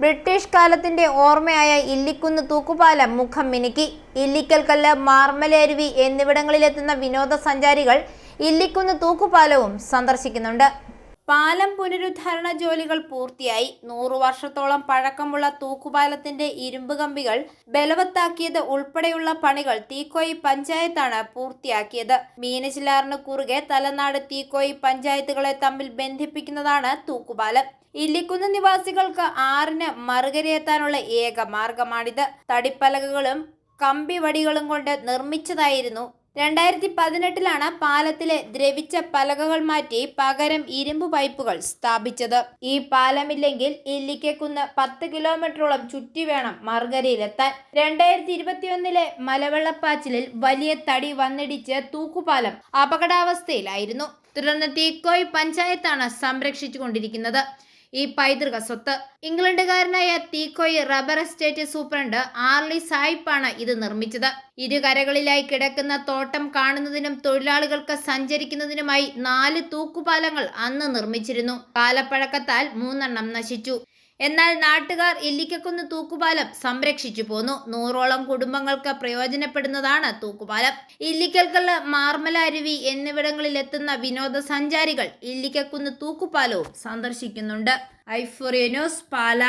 British കാലത്തിന്റെ ഓർമ്മയായ ഇല്ലിക്കുന്ന് തൂക്കുപാലം മുഖം മിനുക്കി. ഇല്ലിക്കൽ കല്ല് മാർമലരുവി എന്നിവിടങ്ങളിലെത്തുന്ന വിനോദസഞ്ചാരികൾ ഇല്ലിക്കുന്ന് തൂക്കുപാലവും സന്ദർശിക്കുന്നുണ്ട്. പാലം പുനരുദ്ധാരണ ജോലികൾ പൂർത്തിയായി. നൂറു വർഷത്തോളം പഴക്കമുള്ള തൂക്കുപാലത്തിന്റെ ഇരുമ്പ് കമ്പികൾ ബലവത്താക്കിയത് ഉൾപ്പെടെയുള്ള പണികൾ തീക്കോയി പഞ്ചായത്താണ് പൂർത്തിയാക്കിയത്. മീനച്ചിലാറിന് കുറുകെ തലനാട് തീക്കോയി പഞ്ചായത്തുകളെ തമ്മിൽ ബന്ധിപ്പിക്കുന്നതാണ് തൂക്കുപാലം. ഇല്ലിക്കുന്ന് നിവാസികൾക്ക് ആറിന് മറുകരയെത്താനുള്ള ഏക മാർഗമാണിത്. തടിപ്പലകകളും കമ്പിവടികളും കൊണ്ട് നിർമ്മിച്ചതായിരുന്നു രണ്ടായിരത്തി പതിനെട്ടിലാണ് പാലത്തിലെ ദ്രവിച്ച പലകകൾ മാറ്റി പകരം ഇരുമ്പ് പൈപ്പുകൾ സ്ഥാപിച്ചത്. ഈ പാലമില്ലെങ്കിൽ ഇല്ലിക്കക്കുന്ന് പത്ത് കിലോമീറ്ററോളം ചുറ്റി വേണം മർഗരയിലെത്താൻ രണ്ടായിരത്തി ഇരുപത്തിയൊന്നിലെ മലവെള്ളപ്പാച്ചിലിൽ വലിയ തടി വന്നിടിച്ച് തൂക്കുപാലം അപകടാവസ്ഥയിലായിരുന്നു. തുടർന്ന് തീക്കോയ് പഞ്ചായത്താണ് സംരക്ഷിച്ചുകൊണ്ടിരിക്കുന്നത്. ഈ പൈതൃക സ്വത്ത്. ഇംഗ്ലണ്ടുകാരനായ തീക്കോയ് റബ്ബർ എസ്റ്റേറ്റ് സൂപ്രണ്ട് ആർലി സായിപ്പാണ് ഇത് നിർമ്മിച്ചത്. ഇരുകരകളിലായി കിടക്കുന്ന തോട്ടം കാണുന്നതിനും തൊഴിലാളികൾക്ക് സഞ്ചരിക്കുന്നതിനുമായി നാല് തൂക്കുപാലങ്ങൾ അന്ന് നിർമ്മിച്ചിരുന്നു. കാലപ്പഴക്കത്താൽ മൂന്നെണ്ണം നശിച്ചു. എന്നാൽ നാട്ടുകാർ ഇല്ലിക്കക്കുന്ന് തൂക്കുപാലം സംരക്ഷിച്ചു പോന്നു. നൂറോളം കുടുംബങ്ങൾക്ക് പ്രയോജനപ്പെടുന്നതാണ് തൂക്കുപാലം. ഇല്ലിക്കൽക്കല്ല് മാർമല അരുവി എന്നിവിടങ്ങളിൽ എത്തുന്ന വിനോദസഞ്ചാരികൾ ഇല്ലിക്കക്കുന്ന് തൂക്കുപാലവും സന്ദർശിക്കുന്നുണ്ട്. ഐഫോറിയനോസ് പാല.